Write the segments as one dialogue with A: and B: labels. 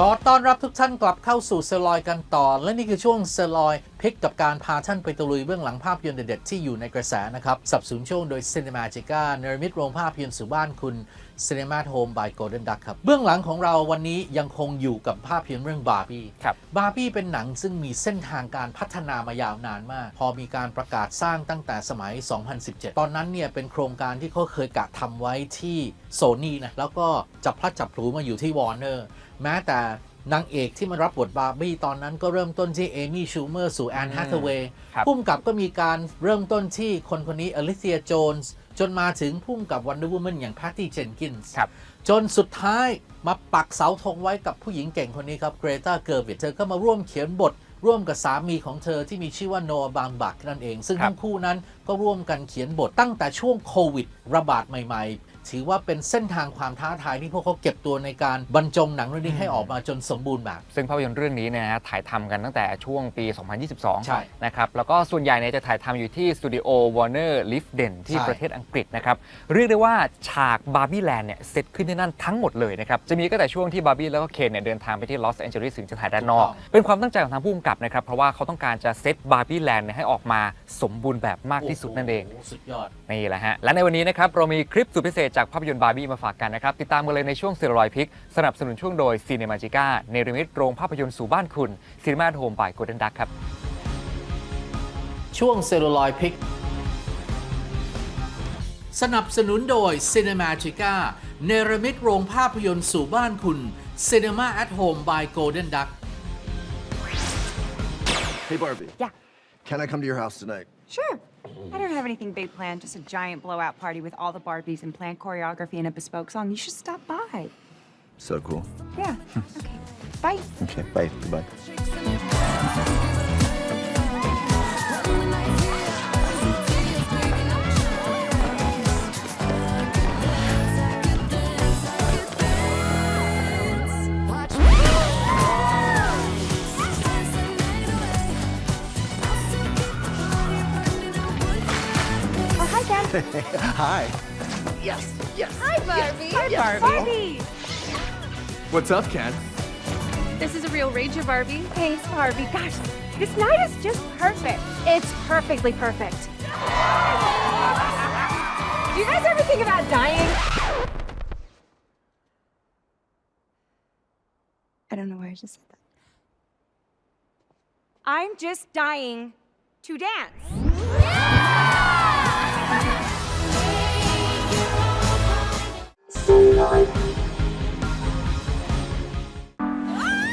A: ขอต้อนรับทุกท่านกลับเข้าสู่เซอร์ลอยกันต่อ และนี่คือช่วงเซอร์ลอยพิกกับการพาท่านไปตะลุยเบื้องหลังภาพยนตร์เด็ดๆที่อยู่ในกระแสนะครับสับสนุนช่วงโดย Cinemagica เนรมิตโรงภาพยนตร์สู่บ้านคุณ Cinema at Home by Golden Duck ครับ เบื้องหลังของเราวันนี้ยังคงอยู่กับภาพยนตร์เรื่องบาร์บี้
B: ครับ
A: บาร์บี้เป็นหนังซึ่งมีเส้นทางการพัฒนามายาวนานมาก พอมีการประกาศสร้างตั้งแต่สมัย 2017 ตอนนั้นเนี่ยเป็นโครงการที่เขาเคยกะทำไว้ที่โซนี่นะแล้วก็จับพลัดจับผลูมาอยู่ที่วอร์เนอร์แม้แต่นางเอกที่มารับบทบาร์บี้ตอนนั้นก็เริ่มต้นที่เอมี่ชูเมอร์สู่แอนฮัตเวย์
B: ครับ
A: พุ่มกับก็มีการเริ่มต้นที่คนคนนี้อลิเซียโจนส์จนมาถึงพุ่มกับวันเดอร์วูแมนอย่างแพตตี้เจนกินส์
B: ครับ
A: จนสุดท้ายมาปักเสาธงไว้กับผู้หญิงเก่งคนนี้ครับเกรตาเกิร์วิทเธอก็มาร่วมเขียนบท ร่วมกับสามีของเธอที่มีชื่อว่าโนอาบางบักนั่นเอง ซึ่ง
B: ครับ
A: ทั้งคู่นั้นก็ร่วมกันเขียนบทตั้งแต่ช่วงโควิด ระบาดใหม่ๆ ถือว่าเป็นเส้นทางความท้าทายที่พวกเขาเก็บตัวในการบรรจงหนังเรื่องนี้ให้ออกมาจนสมบูรณ์แบบ
B: ซึ่งภาพยนตร์เรื่องนี้เนี่ยนะฮะถ่ายทำกันตั้งแต่ช่วงปี2022
A: ใช่
B: นะครับ แล้วก็ส่วนใหญ่เนี่ยจะถ่ายทำอยู่ที่สตูดิโอวอร์เนอร์ลิฟเดนที่
A: ใช่
B: ประเทศอังกฤษนะครับ เรียกได้ว่าฉากบาร์บี้แลนด์เนี่ยเซตขึ้นที่นั่นทั้งหมดเลยนะครับ จะมีก็แต่ช่วงที่บาร์บี้แล้วก็เคนเนี่ยเดินทางไปที่ลอสแอนเจลิสถึงจะถ่ายด้านนอก เป็นความตั้งใจของทางผู้กำกับนะครับ เพราะว่าเขาต้องการจะเซตบาร์บี้แลนด์เนี่ยให้ออกมาสมบูรณ์แบบมากที่สุดนั่นเอง
A: โโหสุดยอด
B: นี่แหละฮะ และในวันนี้นะครับ เรามีคลิปสุดพิเศษจากภาพยนตร์บาร์บี้มาฝากกันนะครับ ติดตามกันเลยในช่วงเซอร์ลอยพิก สนับสนุนช่วงโดยซีเนมาจิก้าเนรมิตโรงภาพยนตร์สู่บ้านคุณซีนีมาโฮมบายโกลเด้นดักครับ
A: ช่วงเซลลูลอยพิก สนับสนุนโดย Cinemagica เนรมิตโรงภาพยนตร์สู่บ้านคุณ Cinema at Home by Golden Duck
C: Hey, Barbie.
D: Yeah.
C: Can I come to your house tonight?
D: Sure. I don't have anything big planned, just a giant blowout party with all the Barbies and planned choreography and a bespoke song. You should stop by.
C: So cool.
D: Yeah. Okay. Bye.
C: Okay, bye. Goodbye.
D: hi, Yes,
C: Hi.
D: Hi, Barbie. Hi, Barbie. Oh.
E: What's up, Ken?
F: This is a real Ranger Barbie.
D: Thanks, Barbie. Gosh, this night is just perfect. It's perfectly perfect. Do you guys ever think about dying? I don't know why I just said that. I'm just dying to dance.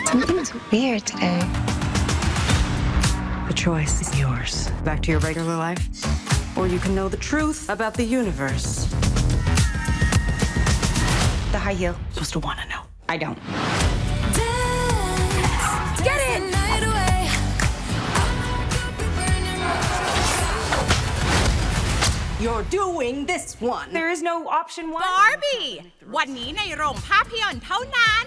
G: Something's weird today.
H: The choice is yours. Back to your regular life, or you can know the truth about the universe.
D: The high heel.
H: Supposed to want to know.
D: I don't.
H: You're doing this one.
D: There is no option one.
I: บาร์บี้ วันนี้ในโรงภาพยนตร์เท่านั้น